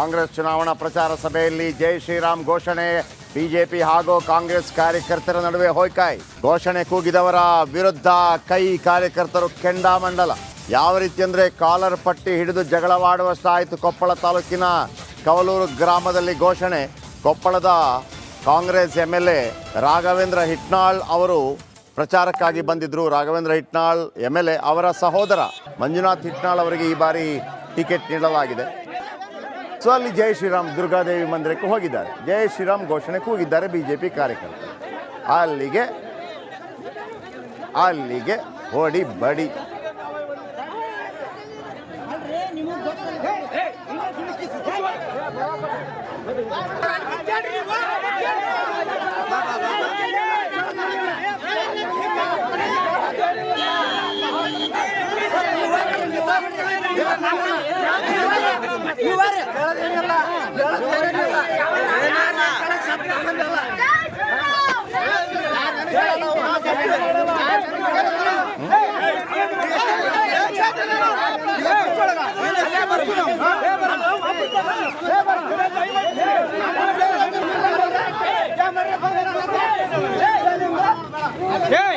ಕಾಂಗ್ರೆಸ್ ಚುನಾವಣಾ ಪ್ರಚಾರ ಸಭೆಯಲ್ಲಿ ಜೈ ಶ್ರೀರಾಮ್ ಘೋಷಣೆ, ಬಿಜೆಪಿ ಹಾಗೂ ಕಾಂಗ್ರೆಸ್ ಕಾರ್ಯಕರ್ತರ ನಡುವೆ ಹೊಯ್ಕಾಯ್ ಘೋಷಣೆ ಕೂಗಿದವರ ವಿರುದ್ಧ ಕೈ ಕಾರ್ಯಕರ್ತರು ಕೆಂಡಾಮಂಡಲ ಯಾವ ರೀತಿ ಅಂದ್ರೆ ಕಾಲರ್ ಪಟ್ಟಿ ಹಿಡಿದು ಜಗಳವಾಡುವಷ್ಟಾಯಿತು ಕೊಪ್ಪಳ ತಾಲೂಕಿನ ಕವಲೂರು ಗ್ರಾಮದಲ್ಲಿ ಘೋಷಣೆ. ಕೊಪ್ಪಳದ Congress M L A Raghavendra Hitnal ಅವರು ಪ್ರಚಾರಕ್ಕಾಗಿ ಬಂದಿದ್ರು. Raghavendra Hitnal M L A ಅವರ ಸಹೋದರ ಮಂಜುನಾಥ್ ಹಿಟ್ನಾಳ್ ಅವರಿಗೆ ಈ ಬಾರಿ ಟಿಕೆಟ್ ನೀಡಲಾಗಿದೆ. ಸೊ ಅಲ್ಲಿ ಜೈ ಶ್ರೀರಾಮ್ ದುರ್ಗಾದೇವಿ ಮಂದಿರಕ್ಕೆ ಹೋಗಿದ್ದಾರೆ ಜೈ ಶ್ರೀರಾಮ್ ಘೋಷಣೆ ಕೂಗಿದ್ದಾರೆ ಬಿಜೆಪಿ ಕಾರ್ಯಕರ್ತರು ಅಲ್ಲಿಗೆ ಅಲ್ಲಿಗೆ ಹೊಡಿ ಬಡಿ Hey!